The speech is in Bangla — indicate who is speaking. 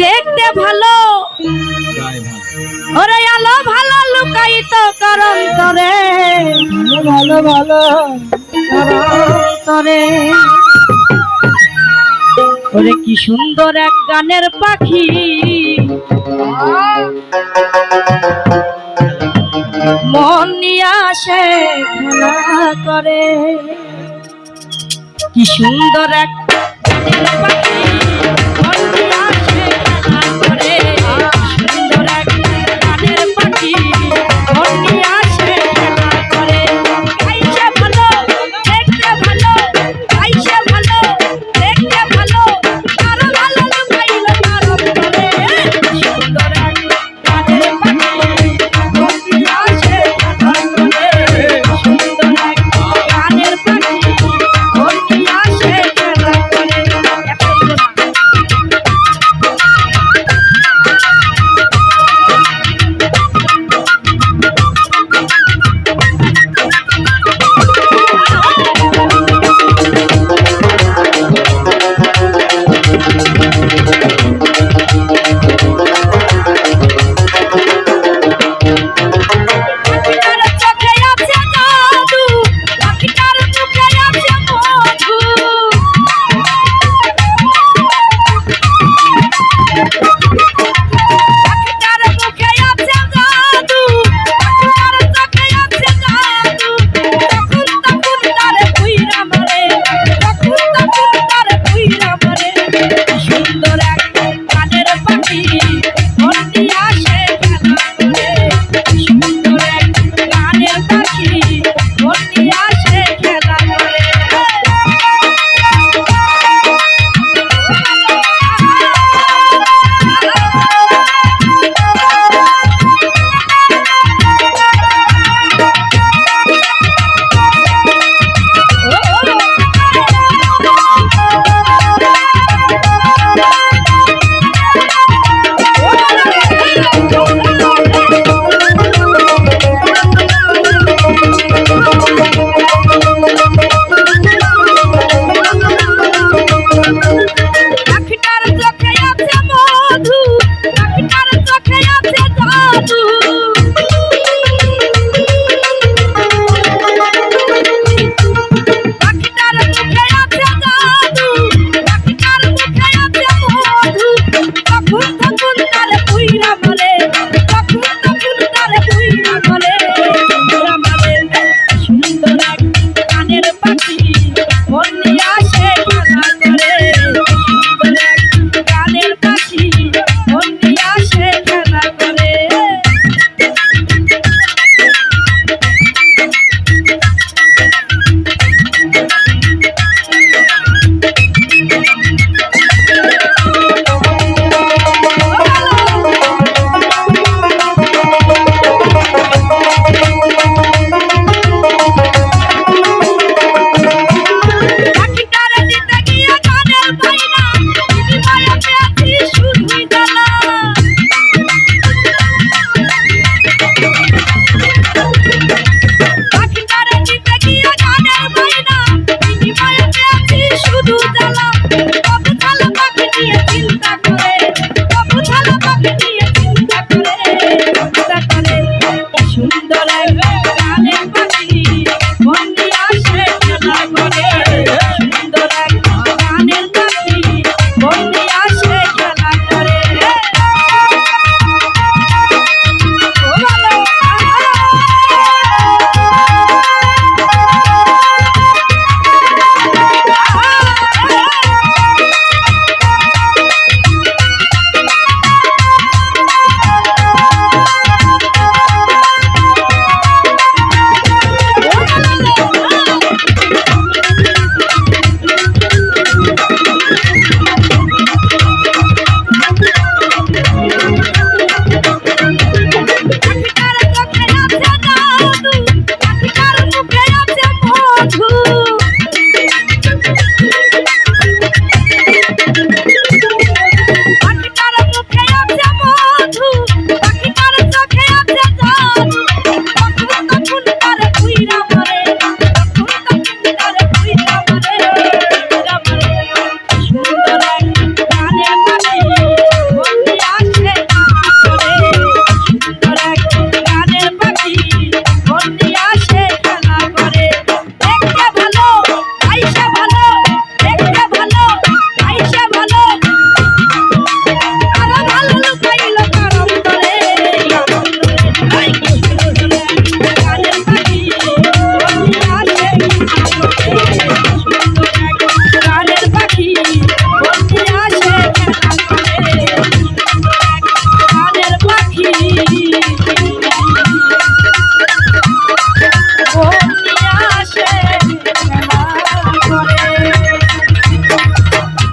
Speaker 1: দেখতে ভালো। ওরে আলো ভালো লুকায়িত করম তরে।
Speaker 2: ভালো ভালো
Speaker 1: তরে। ওরে কি সুন্দর এক গানের পাখি। মন নিয়ে আসে করে। কি সুন্দর এক গানের পাখি।